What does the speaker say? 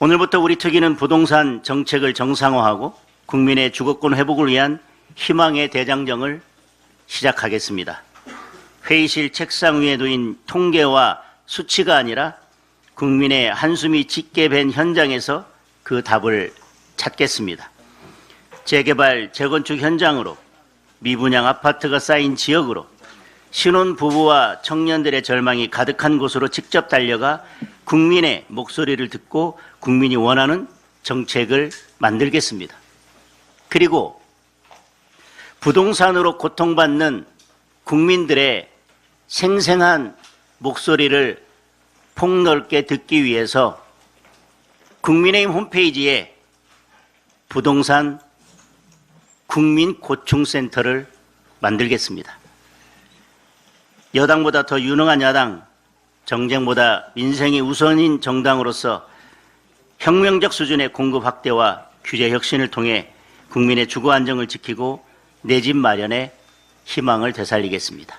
오늘부터 우리 특위는 부동산 정책을 정상화하고 국민의 주거권 회복을 위한 희망의 대장정을 시작하겠습니다. 회의실 책상 위에 놓인 통계와 수치가 아니라 국민의 한숨이 짙게 밴 현장에서 그 답을 찾겠습니다. 재개발, 재건축 현장으로 미분양 아파트가 쌓인 지역으로 신혼 부부와 청년들의 절망이 가득한 곳으로 직접 달려가 국민의 목소리를 듣고 국민이 원하는 정책을 만들겠습니다. 그리고 부동산으로 고통받는 국민들의 생생한 목소리를 폭넓게 듣기 위해서 국민의힘 홈페이지에 부동산 국민 고충센터를 만들겠습니다. 여당보다 더 유능한 야당, 정쟁보다 민생이 우선인 정당으로서 혁명적 수준의 공급 확대와 규제 혁신을 통해 국민의 주거 안정을 지키고 내 집 마련에 희망을 되살리겠습니다.